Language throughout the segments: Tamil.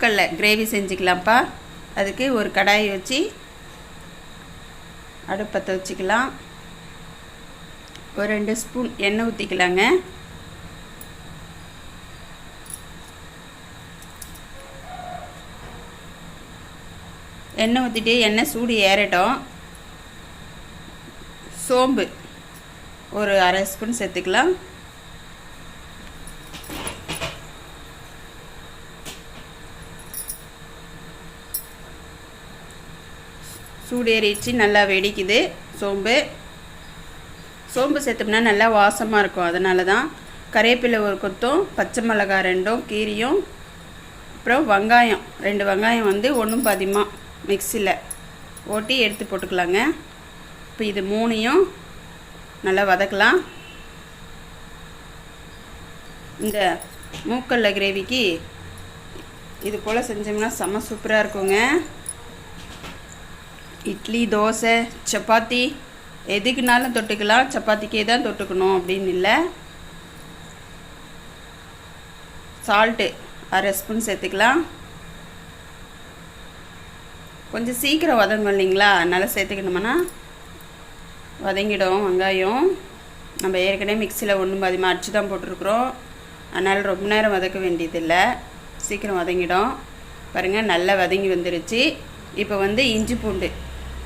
மூக்கல்ல கிரேவி செஞ்சுக்கலாம்ப்பா. அதுக்கு ஒரு கடாயை வச்சு அடுப்பத்தை வச்சுக்கலாம். ஒரு ரெண்டு ஸ்பூன் எண்ணெய் ஊற்றிக்கலாங்க எண்ணெய் ஊற்றிட்டு எண்ணெய் சூடு ஏறட்டும். சோம்பு ஒரு அரை ஸ்பூன் சேர்த்துக்கலாம். சூடேறிச்சு நல்லா வெடிக்குது. சோம்பு. சோம்பு சேர்த்தோம்னா நல்லா வாசமாக இருக்கும். அதனால தான் கறிவேப்பிலை ஒரு கொத்தும் பச்சை மிளகாய் ரெண்டும் கீரியும் அப்புறம் வெங்காயம். ரெண்டு வெங்காயம் வந்து ஒன்றும் பாதிமாக மிக்சியில் ஓட்டி எடுத்து போட்டுக்கலாங்க. இப்போ இது மூணையும் நல்லா வதக்கலாம். இந்த மூக்கல்ல கிரேவிக்கு இது போல் செஞ்சோம்னா செம்ம சூப்பராக இருக்குங்க. இட்லி தோசை சப்பாத்தி. எதுக்குனாலும் தொட்டுக்கலாம். சப்பாத்திக்கே தான் தொட்டுக்கணும் அப்படின்னு இல்லை. சால்ட்டு அரை ஸ்பூன் சேர்த்துக்கலாம். கொஞ்சம் சீக்கிரம் வதங்கும் இல்லைங்களா? அதனால் சேர்த்துக்கணுமானா வதங்கிடும் வெங்காயம். நம்ம ஏற்கனவே மிக்சியில் ஒன்றும் அதிகமாக அடிச்சு தான் போட்டிருக்குறோம். அதனால் ரொம்ப நேரம் வதக்க வேண்டியதில்லை. சீக்கிரம் வதங்கிடும். பாருங்கள் நல்லா வதங்கி வந்துருச்சு. இப்போ வந்து இஞ்சி பூண்டு.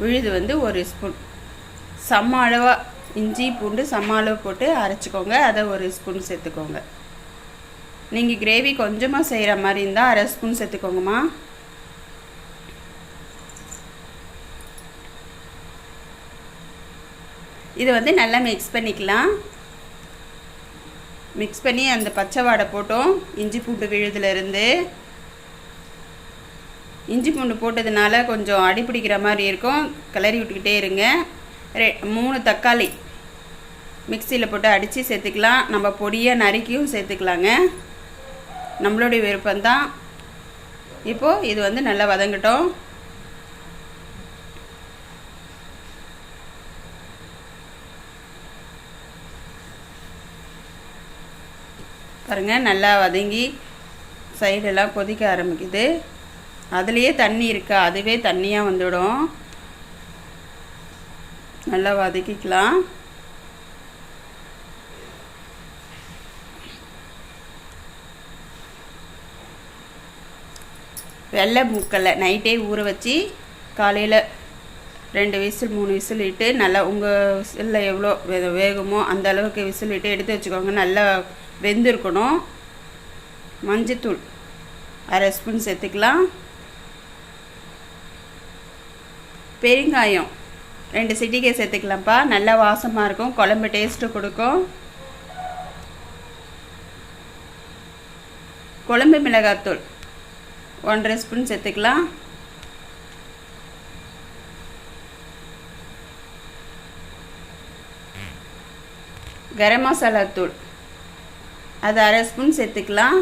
விழுது வந்து ஒரு ஸ்பூன் சம அளவாக இஞ்சி பூண்டு சம அளவு போட்டு அரைச்சிக்கோங்க. அதை ஒரு ஸ்பூன் சேர்த்துக்கோங்க. நீங்கள் கிரேவி கொஞ்சமாக செய்கிற மாதிரி இருந்தால் அரை ஸ்பூன் சேர்த்துக்கோங்கம்மா. இதை வந்து நல்லா மிக்ஸ் பண்ணிக்கலாம். மிக்ஸ் பண்ணி அந்த பச்சை வாடை போட்டோம். இஞ்சி பூண்டு விழுதுலேருந்து இஞ்சி பூண்டு போட்டதுனால கொஞ்சம் அடி பிடிக்கிற மாதிரி இருக்கும். கிளறி விட்டுக்கிட்டே இருங்க. ரெ மூணு தக்காளி மிக்சியில் போட்டு அடித்து சேர்த்துக்கலாம். நம்ம பொடியாக நறுக்கியும் சேர்த்துக்கலாங்க. நம்மளுடைய விருப்பம்தான். இப்போது இது வந்து நல்லா வதங்கட்டும். பாருங்கள் நல்லா வதங்கி சைடெல்லாம் கொதிக்க ஆரம்பிக்குது. அதுலேயே தண்ணி இருக்கா? அதுவே தண்ணியாக வந்துடும். நல்லா வதக்கிக்கலாம். வெள்ளை முக்கலை நைட்டே ஊற வச்சு காலையில் ரெண்டு விசில் மூணு விசில் இட்டு நல்லா உங்கள் விசிலில் எவ்வளோ வேகமோ அந்த அளவுக்கு விசில் இட்டு எடுத்து வச்சுக்கோங்க. நல்லா வெந்திருக்கணும். மஞ்சத்தூள் அரை ஸ்பூன் சேர்த்துக்கலாம். பெருங்காயம். ரெண்டு சிட்டிகை சேர்த்துக்கலாம்ப்பா. நல்லா வாசமாக இருக்கும். குழம்பு டேஸ்ட்டு கொடுக்கும். குழம்பு மிளகாத்தூள். ஒன்றரை ஸ்பூன் சேர்த்துக்கலாம். கரம் மசாலா தூள். அது அரை ஸ்பூன் சேர்த்துக்கலாம்.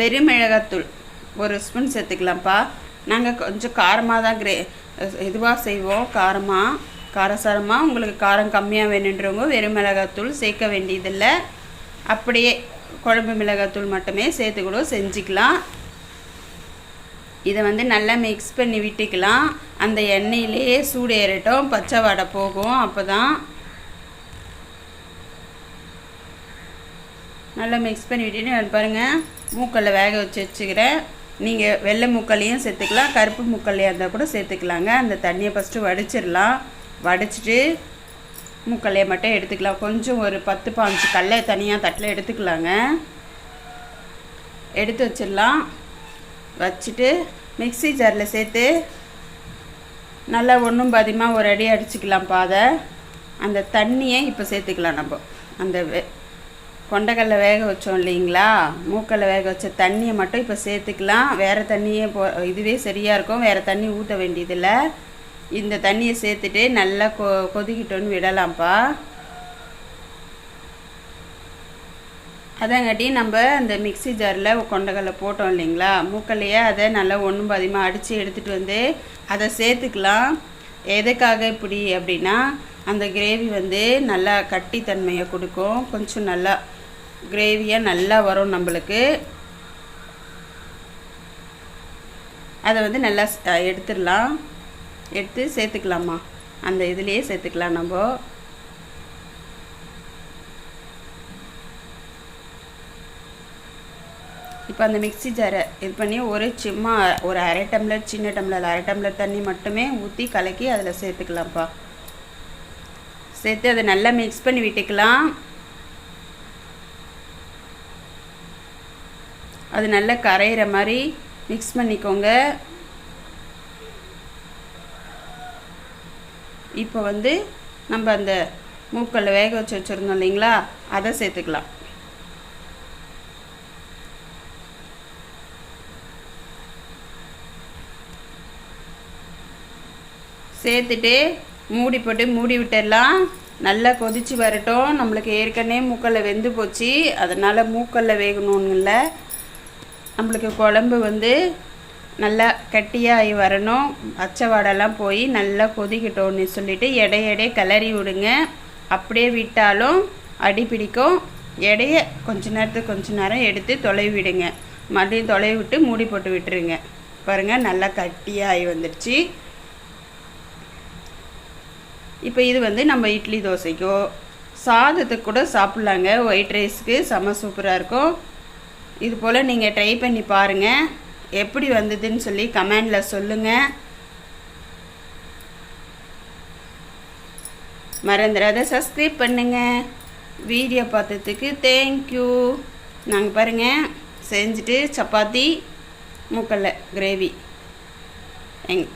வெறும் மிளகாத்தூள். ஒரு ஸ்பூன் சேர்த்துக்கலாம்ப்பா. நாங்கள் கொஞ்சம் காரமாக தான் கிரே இதுவாக செய்வோம். காரமாக காரசாரமாக உங்களுக்கு காரம் கம்மியாக வேணுன்றவங்க வெறும் மிளகாத்தூள் சேர்க்க வேண்டியதில்லை. அப்படியே குழம்பு மிளகாத்தூள் மட்டுமே சேர்த்து கூட செஞ்சுக்கலாம். இதை வந்து நல்லா மிக்ஸ் பண்ணி விட்டுக்கலாம். அந்த எண்ணெயிலேயே சூடு ஏறட்டும். பச்சை வடை போகும். அப்போ தான் நல்லா மிக்ஸ் பண்ணி விட்டுட்டு பாருங்கள் மூக்கல்ல வேக வச்சு வச்சுக்கிறேன். நீங்கள் வெள்ளை மூக்கல்லையும் சேர்த்துக்கலாம் கருப்பு மூக்கல்லையாக இருந்தால் கூட சேர்த்துக்கலாங்க. அந்த தண்ணியை ஃபஸ்ட்டு வடிச்சிடலாம். வடிச்சிட்டு மூக்கல்லையை மட்டும் எடுத்துக்கலாம். கொஞ்சம் ஒரு பத்து பாஞ்சு கல்லை தனியாக தட்டில் எடுத்துக்கலாங்க. எடுத்து வச்சிடலாம். வச்சுட்டு மிக்ஸி ஜாரில் சேர்த்து நல்லா ஒன்றும் பாதியமாக ஒரு அடி அடிச்சுக்கலாம் பாதை அந்த தண்ணியை இப்போ சேர்த்துக்கலாம் நம்ம. அந்த வெ வேக வச்சோம் இல்லைங்களா? மூக்கல்ல வேக வச்ச தண்ணியை மட்டும் இப்போ சேர்த்துக்கலாம். வேறு தண்ணியே போ இதுவே சரியாக இருக்கும். வேறு தண்ணி ஊற்ற வேண்டியதில்லை. இந்த தண்ணியை சேர்த்துட்டு நல்லா கொ கொதிக்கிட்டோன்னு விடலாம்ப்பா. அதங்காட்டி நம்ம அந்த மிக்ஸி ஜாரில் கொண்டக்கடலை போட்டோம் இல்லைங்களா? மூக்கல்லையே அதை நல்லா ஒன்றும் பாதியமாக அடித்து எடுத்துகிட்டு வந்து அதை சேர்த்துக்கலாம். எதுக்காக இப்படி அப்படின்னா அந்த கிரேவி வந்து நல்லா கட்டித்தன்மையை கொடுக்கும். கொஞ்சம் நல்லா கிரேவியாக நல்லா வரும் நம்மளுக்கு. அதை வந்து நல்லா எடுத்துடலாம். எடுத்து சேர்த்துக்கலாமா அந்த இதுலேயே சேர்த்துக்கலாம் நம்ம. இப்போ அந்த மிக்ஸி ஜாரை இது பண்ணி ஒரு சும்மா ஒரு அரை டம்ளர் சின்ன டம்ளர் அரை டம்ளர் தண்ணி மட்டுமே ஊற்றி கலக்கி அதில் சேர்த்துக்கலாம்ப்பா. சேர்த்து அதை நல்லா மிக்ஸ் பண்ணி விட்டுக்கலாம். அது நல்லா கரையிற மாதிரி மிக்ஸ் பண்ணிக்கோங்க. இப்போ வந்து நம்ம அந்த மூக்கல்ல வேக வச்சு வச்சுருந்தோம் இல்லைங்களா? அதை சேர்த்துக்கலாம். சேர்த்துட்டு மூடி போட்டு மூடி விட்டுடலாம். நல்லா கொதிச்சு வரட்டும். நம்மளுக்கு ஏற்கனவே மூக்கல்ல வெந்து போச்சு. அதனால் மூக்கல்ல வேகணும்னு இல்லை. நம்மளுக்கு குழம்பு வந்து நல்லா கட்டியாகி வரணும். அச்சை வாடெல்லாம் போய் நல்லா கொதிக்கிட்டோன்னு சொல்லிட்டு எடை கிளறி விடுங்க. அப்படியே விட்டாலும் அடி பிடிக்கும். எடைய கொஞ்ச நேரத்துக்கு கொஞ்ச நேரம் எடுத்து தொலைவி விடுங்க. மறுபடியும் தொலைவி விட்டு மூடி போட்டு விட்டுருங்க. பாருங்கள் நல்லா கட்டியாகி வந்துடுச்சு. இப்போ இது வந்து நம்ம இட்லி தோசைக்கோ சாதத்துக்கு கூட சாப்பிட்லாங்க. ஒயிட் ரைஸ்க்கு செம சூப்பராக இருக்கும். இது போல் நீங்கள் ட்ரை பண்ணி பாருங்கள் எப்படி வந்ததுன்னு சொல்லி கமெண்டில் சொல்லுங்கள் மறந்துடாத சப்ஸ்கிரைப் பண்ணுங்கள் வீடியோ பார்த்ததுக்கு தேங்க்யூ நாங்கள் பாருங்கள் செஞ்சுட்டு சப்பாத்தி மூக்கல்ல கிரேவி எங்